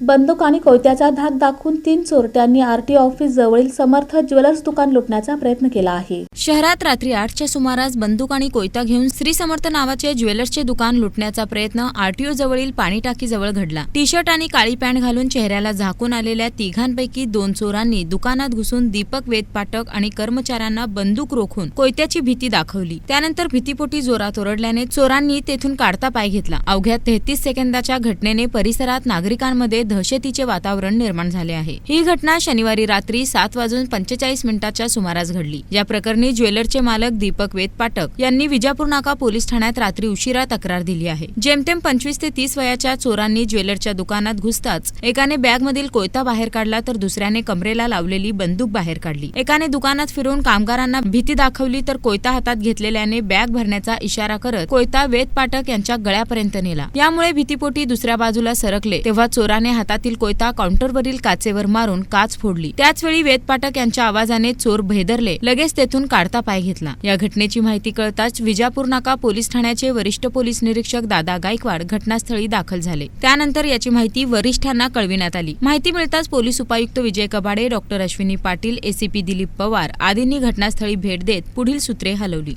बंदूक आणि कोयत्याचा धाक दाखवून तीन चोरट्यांनी आरटीओ ऑफिस जवळील समर्थ ज्वेलर्स दुकान लुटण्याचा प्रयत्न केला आहे. शहरात रात्री आठच्या सुमारास बंदूक आणि कोयता घेऊन श्री समर्थ नावाचे ज्वेलर्सचे दुकान लुटण्याचा प्रयत्न आरटीओ जवळील पाणी टाकीजवळ घडला. टी शर्ट आणि काळी पॅन्ट घालून चेहऱ्याला झाकून आलेल्या तिघांपैकी दोन चोरांनी दुकानात घुसून दीपक वेदपाटक आणि कर्मचाऱ्यांना बंदूक रोखून कोयत्याची भीती दाखवली. त्यानंतर भीतीपोटी जोरात ओरडल्याने चोरांनी तेथून काढता पाय घेतला. अवघ्या तेहतीस सेकंदाच्या घटनेने परिसरात नागरिकांमध्ये दहशतीचे वातावरण निर्माण झाले आहे. ही घटना शनिवारी रात्री सात वाजून पंचेचाळीस मिनिटाच्या सुमारास घडली. या प्रकरणी ज्वेलरचे मालक दीपक वेद पाटक यांनी विजापूर नाका पोलीस ठाण्यात रात्री उशिरा तक्रार दिली आहे. जेमतेम पंचवीस ते तीस वयाच्या चोरांनी ज्वेलरच्या दुकानात घुसताच एकाने बॅगमधील कोयता बाहेर काढला तर दुसऱ्याने कमरेला लावलेली बंदूक बाहेर काढली. एकाने दुकानात फिरून कामगारांना भीती दाखवली तर कोयता हातात घेतलेल्याने बॅग भरण्याचा इशारा करत कोयता वेद पाटक यांच्या गळ्यापर्यंत नेला. यामुळे भीतीपोटी दुसऱ्या बाजूला सरकले तेव्हा चोराने हातातील कोयता काउंटरवरील काचेवर मारून काच फोडली. त्याचवेळी वेद पाटक यांच्या आवाजाने चोर भेदरले. लगेच तेथून काढता पाय घेतला. या घटनेची माहिती कळताच विजापूर नाका पोलीस ठाण्याचे वरिष्ठ पोलीस निरीक्षक दादा गायकवाड घटनास्थळी दाखल झाले. त्यानंतर याची माहिती वरिष्ठांना कळविण्यात आली. माहिती मिळताच पोलीस उपायुक्त विजय कबाडे डॉक्टर अश्विनी पाटील एसीपी दिलीप पवार आदींनी घटनास्थळी भेट देत पुढील सूत्रे हलवली.